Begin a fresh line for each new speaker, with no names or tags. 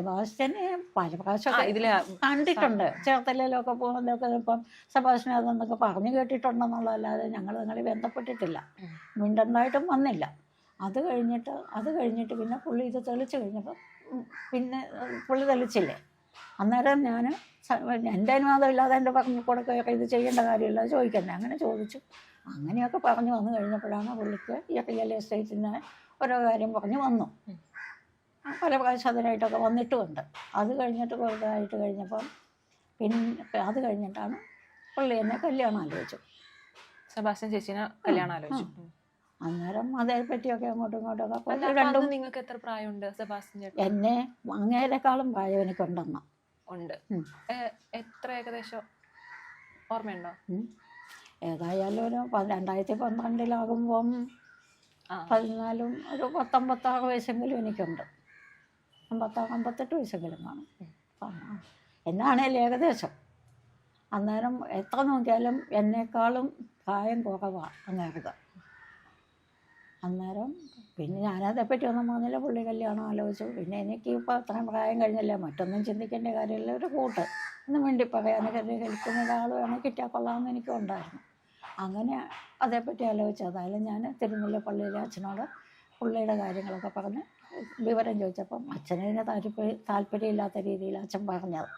സെബാസ്റ്റ്യനെ പല പ്രാവശ്യം
ആ, ഇതിൽ
കണ്ടിട്ടുണ്ട്. ചേർത്തലയിലൊക്കെ പോകുന്നതൊക്കെ ഇപ്പം സെബാസ്റ്റ്യൻ അതെന്നൊക്കെ പറഞ്ഞു കേട്ടിട്ടുണ്ടെന്നുള്ളതല്ലാതെ ഞങ്ങൾ നിങ്ങളെ ബന്ധപ്പെട്ടിട്ടില്ല.
ഉം.
വന്നില്ല. അത് കഴിഞ്ഞിട്ട് അത് കഴിഞ്ഞിട്ട് പിന്നെ പുള്ളി ഇത് തെളിച്ച് കഴിഞ്ഞപ്പോൾ പിന്നെ പുള്ളി തെളിച്ചില്ലേ? അന്നേരം ഞാൻ എന്റെ അനുവാദം ഇല്ലാതെ എന്റെ പറഞ്ഞു കൊടുക്കുകയൊക്കെ ഇത് ചെയ്യേണ്ട കാര്യമില്ല ചോദിക്കണ്ടേ. അങ്ങനെ ചോദിച്ചു. അങ്ങനെയൊക്കെ പറഞ്ഞു വന്നു കഴിഞ്ഞപ്പോഴാണ് പുള്ളിക്ക് ഈ റിയൽ എസ്റ്റേറ്റിന്റെ ഓരോ കാര്യം പറഞ്ഞു വന്നു. പല പ്രാവശ്യം അതിനായിട്ടൊക്കെ വന്നിട്ടുമുണ്ട്. അത് കഴിഞ്ഞിട്ട് കൂടുതലായിട്ട് കഴിഞ്ഞപ്പം പിന്നെ അത് കഴിഞ്ഞിട്ടാണ് പുള്ളി എന്നെ കല്യാണം ആലോചിച്ചു.
സെബാസ്റ്റ്യൻ ചേച്ചിനെ കല്യാണം ആലോചിച്ചു.
അന്നേരം അതേ പറ്റിയൊക്കെ അങ്ങോട്ടും ഇങ്ങോട്ടൊക്കെ രണ്ടും
നിങ്ങൾക്ക് എത്ര പ്രായമുണ്ട് സെബാസ്റ്റ്യൻ
എന്നെ അങ്ങേരെക്കാളും പ്രായം എനിക്കുണ്ടെന്ന്.
ഉണ്ട്. എത്ര ഏകദേശം ഓർമ്മയുണ്ടോ.
ഏതായാലും ഒരു രണ്ടായിരത്തി പന്ത്രണ്ടിലാകുമ്പം പതിനാലും ഒരു പത്തൊമ്പത്താറ് വയസ്സെങ്കിലും എനിക്കുണ്ട്. അമ്പത്താറ് അമ്പത്തെട്ട് വയസ്സെങ്കിലും കാണും. എന്നാണേലും ഏകദേശം. അന്നേരം എത്ര നോക്കിയാലും എന്നേക്കാളും പ്രായം കുറവാണ് അങ്ങേർക്ക് അന്നേരം പിന്നെ ഞാനതേപ്പറ്റി ഒന്നും പറഞ്ഞില്ല. പുള്ളി കല്യാണം ആലോചിച്ചു. പിന്നെ എനിക്ക് ഇപ്പോൾ അത്രയും പ്രായം കഴിഞ്ഞില്ല? മറ്റൊന്നും ചിന്തിക്കേണ്ട കാര്യമില്ല. ഒരു കൂട്ട്. എന്ന് വേണ്ടി പറയാൻ കരുതി കഴിക്കുന്ന ഒരാൾ വേണമെങ്കിൽ കിട്ടിയാൽ കൊള്ളാമെന്ന് എനിക്കും ഉണ്ടായിരുന്നു അങ്ങനെ അതേപ്പറ്റി ആലോചിച്ചു. അതായാലും ഞാൻ തിരുനെല്ലി പള്ളിയിലെ അച്ഛനോട് പുള്ളിയുടെ കാര്യങ്ങളൊക്കെ പറഞ്ഞ് വിവരം ചോദിച്ചപ്പം അച്ഛനതിന് താല്പര്യം താല്പര്യമില്ലാത്ത രീതിയിൽ അച്ഛൻ പറഞ്ഞത്.